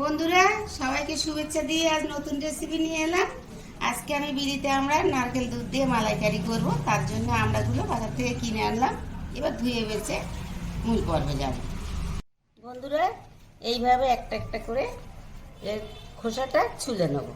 বন্ধুরা, সবাইকে শুভেচ্ছা দিয়ে আজ নতুন রেসিপি নিয়ে এলাম। আজকে আমি বিড়িতে আমরা নারকেল দুধ দিয়ে মালাইকারি করব। তার জন্য আমড়াগুলো বাজার থেকে কিনে আনলাম। এবার ধুয়ে বেছে মূল পর্বে যাব। বন্ধুরা, এইভাবে একটা একটা করে এর খোসাটা ছুলে নেব।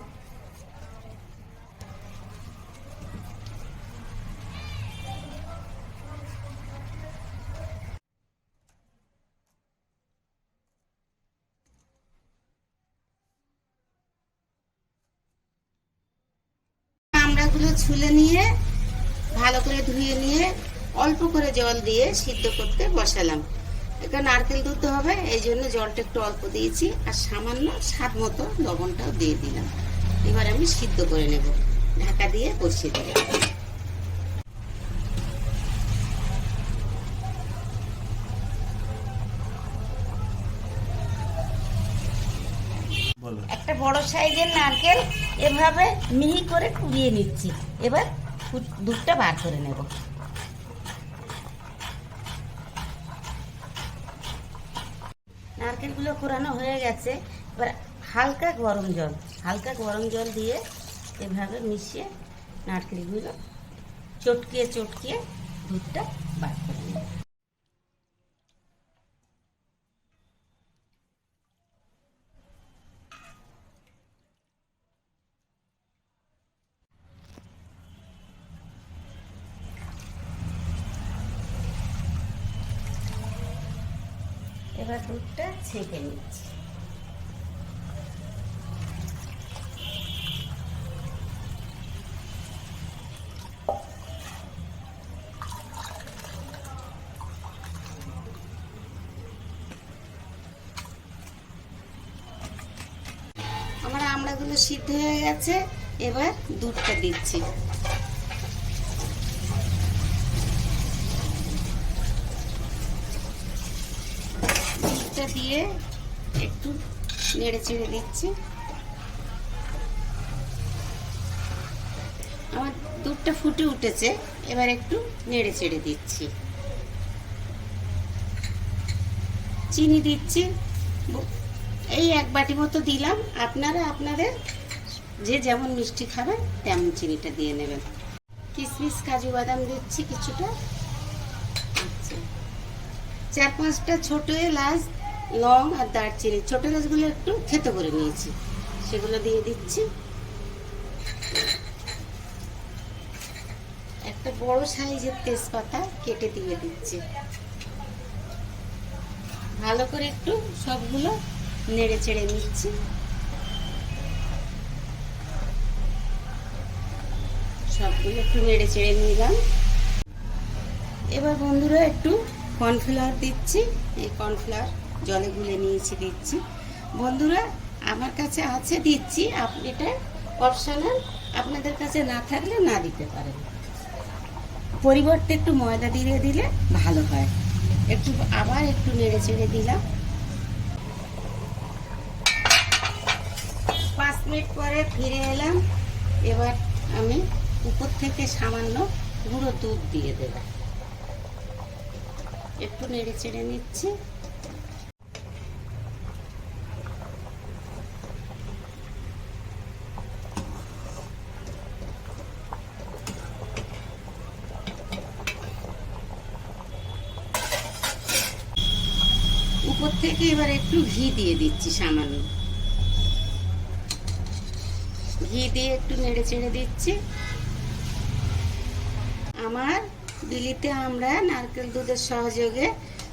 আমড়াগুলো ছুলে নিয়ে, ভালো করে ধুয়ে নিয়ে, অল্প করে জল দিয়ে সিদ্ধ করতে বসালাম। এটা নারকেল দুধ হবে, এই জন্য জলটা একটু অল্প দিয়েছি, আর সামান্য স্বাদ মতো লবণটাও দিয়ে দিলাম। এবার আমি সিদ্ধ করে নেব। ঢাকা দিয়ে বসিয়ে দেবো একটা বড় সাইজের নারকেল এভাবে মিহি করে কুড়িয়ে নিচ্ছি। এবার দুধটা বার করে নেব। নারকেলগুলো কোরানো হয়ে গেছে। এবার হালকা গরম জল, হালকা গরম জল দিয়ে এভাবে মিশিয়ে নারকেলগুলো চটকিয়ে চটকিয়ে দুধটা বার করে নেব এবার দুধটা ছেঁকে নিচ্ছি। আমার আমড়াগুলো সিদ্ধ হয়ে গেছে এবার দুধটা দিচ্ছি। দুধটা দিয়ে একটু নেড়ে চেড়ে দিচ্ছি। আমার দুধটা ফুটে উঠেছে, এবার একটু নেড়ে চেড়ে দিচ্ছি। চিনি দিচ্ছি। এই এক বাটি মতো দিলাম। আপনারা আপনাদের যে যেমন মিষ্টি খাবেন, তেমন চিনিটা দিয়ে নেবেন। কিশমিশ কাজু বাদাম দিচ্ছি কিছুটা। আচ্ছা। চার পাঁচটা ছোট এলাচ লং আর দারচিনি। ছোট গাছগুলো একটু থেতো করে নিয়েছি। সেগুলো দিয়ে দিচ্ছি। একটা বড় সাইজের তেজপাতা কেটে দিয়ে দিচ্ছি। ভালো করে একটু সবগুলো নেড়ে চেড়ে নিচ্ছি। সবগুলো একটু নেড়ে চেড়ে নিলাম। এবার বন্ধুরা একটু কর্নফ্লাওয়ার দিচ্ছি। এই কর্নফ্লাওয়ার জলে গুলে নিয়েছি, দিচ্ছি। বন্ধুরা, আমার কাছে আছে, দিচ্ছি। আপনি এটা অপশনাল, আপনাদের কাছে না থাকলে না দিতে পারেন। পরিবর্তে একটু ময়দা দিয়ে দিলে ভালো হয়। একটু, আবার একটু নেড়ে চেড়ে দিলাম। পাঁচ মিনিট পরে ফিরে এলাম। এবার আমি উপর থেকে সামান্য গুঁড়ো দুধ দিয়ে দেবো। একটু নেড়ে চেড়ে নিচ্ছি। উপর থেকে এবার একটু ঘি দিয়ে দিচ্ছি সামান্য। ঘি দিয়ে একটু নেড়ে চেড়ে দিচ্ছি। আমার বিলিতে আমরা নারকেল দুধের সহযোগে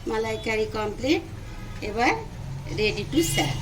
মালাইকারি কমপ্লিট এবার রেডি টু সার্ভ